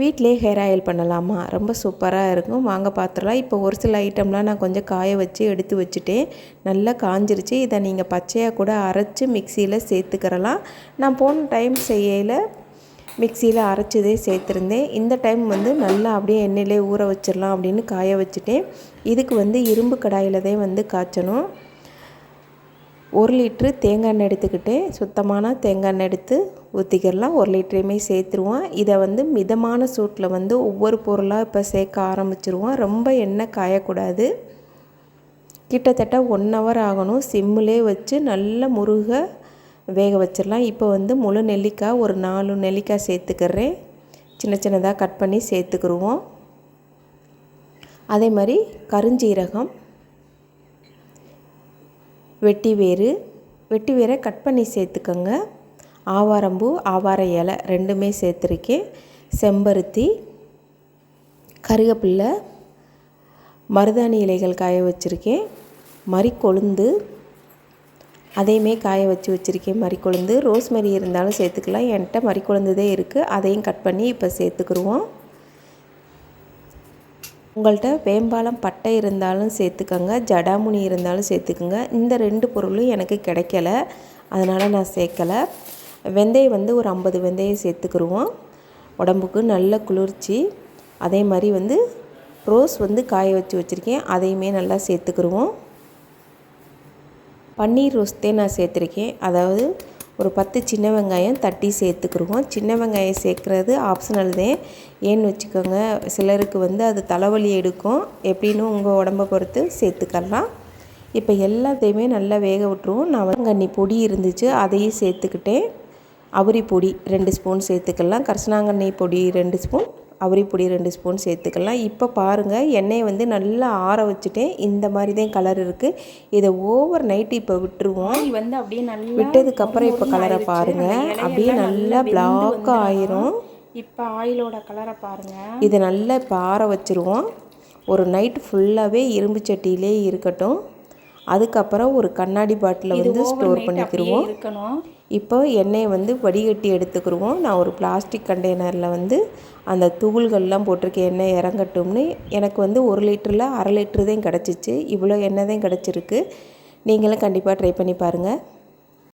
வீட்டிலே hair oil பண்ணலாமா? ரொம்ப சூப்பராக இருக்கும். வாங்க பார்த்துடலாம் இப்போ ஒரு சில ஐட்டம்லாம் நான் கொஞ்சம் காய வச்சு எடுத்து வச்சுட்டேன். நல்லா காஞ்சிருச்சு. இதை நீங்கள் பச்சையாக கூட அரைச்சி மிக்சியில் சேர்த்துக்கிறலாம். நான் போன டைம் செய்யல. மிக்சியில் அரைச்சதே சேர்த்துருந்தேன். இந்த டைம் வந்து நல்லா அப்படியே எண்ணெயிலே ஊற வச்சிடலாம் அப்படின்னு காய வச்சுட்டேன். இதுக்கு வந்து இரும்பு கடாயில் தான் வந்து காய்ச்சணும். ஒரு லிட்ரு தேங்காய் எண்ணெய் எடுத்துக்கிட்டு சுத்தமான தேங்காய் எண்ணெய் எடுத்து ஊற்றிக்கிடலாம் ஒரு லிட்டரையுமே சேர்த்துருவோம். இதை வந்து மிதமான சூட்டில் வந்து ஒவ்வொரு பொருளாக இப்போ சேர்க்க ஆரம்பிச்சிருவோம். ரொம்ப எண்ணெய் காயக்கூடாது. கிட்டத்தட்ட ஒன் ஹவர் ஆகணும். சிம்மிலே வச்சு நல்ல முருக வேக வச்சிடலாம். இப்போ வந்து முழு நெல்லிக்காய் ஒரு நாலு நெல்லிக்காய் சேர்த்துக்கிறேன். சின்ன சின்னதாக கட் பண்ணி சேர்த்துக்கிடுவோம் அதே மாதிரி கருஞ்சீரகம் வெட்டி வேறு வெட்டி வேரை கட் பண்ணி சேர்த்துக்கோங்க. ஆவாரம்பூ ஆவார இலை ரெண்டுமே சேர்த்துருக்கேன். செம்பருத்தி கருகப்பில்லை மருதாணி இலைகள் காய வச்சுருக்கேன். மறிக்கொழுந்து அதையுமே காய வச்சு வச்சுருக்கேன். மறிக்கொழுந்து ரோஸ்மெரி இருந்தாலும் சேர்த்துக்கலாம். என்கிட்ட மறிக்கொழுந்து தான் இருக்குது அதையும் கட் பண்ணி இப்போ சேர்த்துக்குருவோம். உங்கள்கிட்ட வேம்பாலம் பட்டை இருந்தாலும் சேர்த்துக்கோங்க ஜடாமுனி இருந்தாலும் சேர்த்துக்கோங்க. இந்த ரெண்டு பொருளும் எனக்கு கிடைக்கல. அதனால் நான் சேர்க்கலை. வெந்தயம் வந்து ஒரு ஐம்பது வெந்தயம் சேர்த்துக்குருவோம். உடம்புக்கு நல்ல குளிர்ச்சி. அதே மாதிரி வந்து ரோஸ் வந்து காய வச்சு வச்சுருக்கேன். அதையுமே நல்லா சேர்த்துக்குருவோம். பன்னீர் ரோஸ்தே நான் சேர்த்துருக்கேன். அதாவது ஒரு பத்து சின்ன வெங்காயம் தட்டி சேர்த்துக்குருவோம். சின்ன வெங்காயம் சேர்க்குறது ஆப்ஷனல் தான் ஏன்னு வச்சுக்கோங்க சிலருக்கு வந்து அது தலைவலி எடுக்கும். எப்படின்னு உங்கள் உடம்பை பொறுத்து சேர்த்துக்கலாம். இப்போ எல்லாத்தையுமே நல்லா வேக விட்டுருவோம். நான் வெங்கண்ணி பொடி இருந்துச்சு அதையும் சேர்த்துக்கிட்டேன். அவுரி பொடி ரெண்டு ஸ்பூன் சேர்த்துக்கலாம். கரிசனாங்கண்ணி பொடி ரெண்டு ஸ்பூன் அவரி பொடி ரெண்டு ஸ்பூன் சேர்த்துக்கலாம். இப்போ பாருங்கள் எண்ணெயை வந்து நல்லா ஆற வச்சுட்டேன். இந்த மாதிரி தான் கலர் இருக்குது இதை ஓவர் நைட்டு இப்போ விட்டுருவோம். வந்து அப்படியே நல்லா விட்டதுக்கப்புறம் இப்போ கலரை பாருங்கள் அப்படியே நல்லா பிளாக் ஆயிரும். இப்போ ஆயிலோட கலரை பாருங்க. இது நல்லா இப்போ ஆற வச்சுருவோம். ஒரு நைட்டு ஃபுல்லாகவே இரும்பு சட்டியிலே இருக்கட்டும். அதுக்கப்புறம் ஒரு கண்ணாடி பாட்டிலில் வந்து ஸ்டோர் பண்ணிக்கிடுவோம் இப்போ எண்ணெயை வந்து வடிகட்டி எடுத்துக்கிடுவோம் நான் ஒரு பிளாஸ்டிக் கண்டெய்னரில் வந்து அந்த தூள்கள்லாம் போட்டிருக்க எண்ணெய் இறங்கட்டும்னு. எனக்கு வந்து ஒரு லிட்டரில் அரை லிட்டரு தான் கிடச்சிச்சு. இவ்வளோ எண்ணெய் தான் கிடச்சிருக்கு. நீங்களும் கண்டிப்பாக ட்ரை பண்ணி பாருங்கள்